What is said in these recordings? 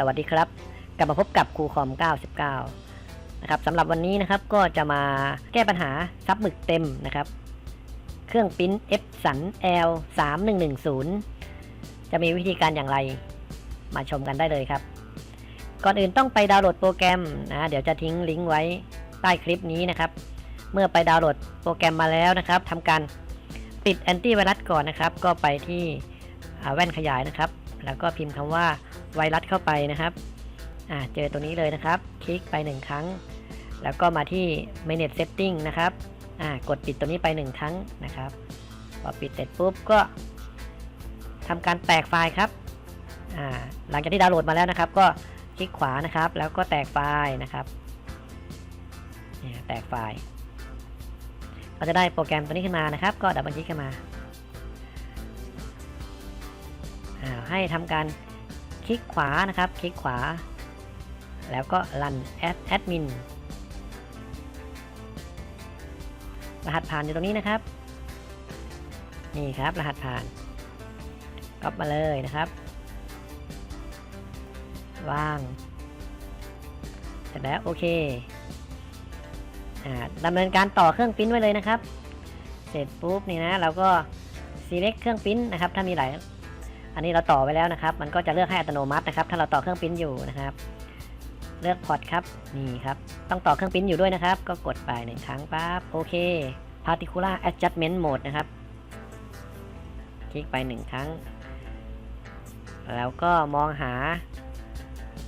สวัสดีครับ กลับมาพบกับครูคอม 99 นะครับสำหรับวันนี้นะครับก็จะมาแก้ปัญหาซับหมึกเต็มนะครับ เครื่องปิ้น F สัน L 3110 จะมีวิธีการอย่างไรมาชมกันได้เลยครับ ก่อนอื่นต้องไปดาวน์โหลดโปรแกรมนะเดี๋ยวจะทิ้งลิงก์ไว้ใต้คลิปนี้นะครับ เมื่อไปดาวน์โหลดโปรแกรมมาแล้วนะครับทำการปิดแอนตี้ไวรัสก่อนนะครับ ก็ไปที่ แว่นขยายนะครับ แล้วก็พิมพ์คำว่าไวรัสเข้าไปนะครับอ่าเจอตัวนี้เลยนะครับ คลิกไปหนึ่งครั้ง แล้วก็มาที่ manage setting นะครับอ่ากดปิดตัวนี้ไปหนึ่งครั้งนะครับพอปิดเสร็จปุ๊บก็ทำการแตกไฟล์ครับอ่าหลังจากที่ดาวน์โหลดมาแล้วนะครับ ก็คลิกขวานะครับ แล้วก็แตกไฟล์นะครับเนี่ยแตกไฟล์ ก็จะได้โปรแกรมตัวนี้ขึ้นมานะครับ ก็ดับเบิลคลิกเข้ามา ให้ทำการคลิกขวานะครับ คลิกขวา แล้วก็ run as admin รหัสผ่านอยู่ตรงนี้นะครับ นี่ครับรหัสผ่านก๊อปมาเลยนะครับวางเสร็จแล้วโอเคอ่าดำเนินการต่อเครื่องปริ้นไว้เลยนะครับ เสร็จปุ๊บนี่นะเราก็ select เครื่องปริ้นนะครับ ถ้ามีหลาย อันนี้เราต่อไว้แล้วนะครับ มันก็จะเลือกให้อัตโนมัตินะครับ ถ้าเราต่อเครื่องปริ้นอยู่นะครับ เลือกพอร์ตครับ นี่ครับ ต้องต่อเครื่องปริ้นอยู่ด้วยนะครับ ก็กดไปหนึ่งครั้งปั๊บ โอเค particular adjustment mode นะครับ คลิกไปหนึ่งครั้ง แล้วก็มองหา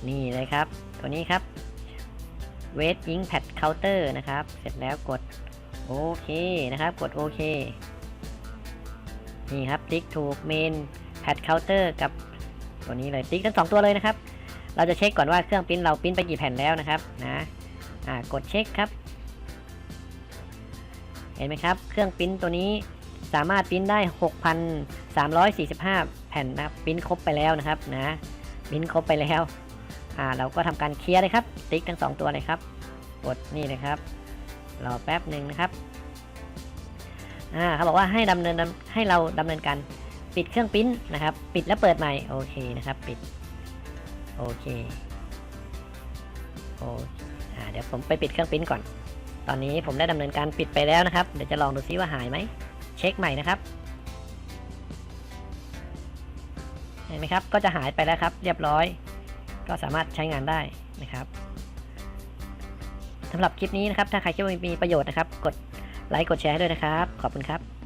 นี่เลยครับ ตัวนี้ครับเวทยิงแพดเคาน์เตอร์นะครับ เสร็จแล้วกดโอเคนะครับ กดโอเค นี่ครับติ๊กถูกเมน แพดเคาน์เตอร์กับตัวนี้เลยติ๊กทั้งสองตัวเลยนะครับ เราจะเช็คก่อนว่าเครื่องปริ้นเราปริ้นไปกี่แผ่นแล้วนะครับนะอ่ากดเช็คครับ เห็นไหมครับ เครื่องปริ้นตัวนี้สามารถปริ้นได้ 6,345 แผ่นนะครับปริ้นครบไปแล้วนะครับนะปริ้นครบไปแล้วอ่าเราก็ทำการเคลียร์เลยครับ ติ๊กทั้งสองตัวเลยครับ กดนี่เลยครับรอแป๊บหนึ่งนะครับอ่าเขาบอกว่าให้ดำเนินให้เราดำเนินการ ปิดเครื่องปริ้นนะครับ ปิดแล้วเปิดใหม่โอเคนะครับ ปิดโอเคโออ่าเดี๋ยวผมไปปิดเครื่องปริ้นก่อน ตอนนี้ผมได้ดำเนินการปิดไปแล้วนะครับ เดี๋ยวจะลองดูซิว่าหายไหม เช็คใหม่นะครับ เห็นไหมครับ ก็จะหายไปแล้วครับ เรียบร้อย ก็สามารถใช้งานได้นะครับสำหรับคลิปนี้นะครับ ถ้าใครคิดว่ามีประโยชน์นะครับ กดไลค์ กดแชร์ให้ด้วยนะครับ ขอบคุณครับ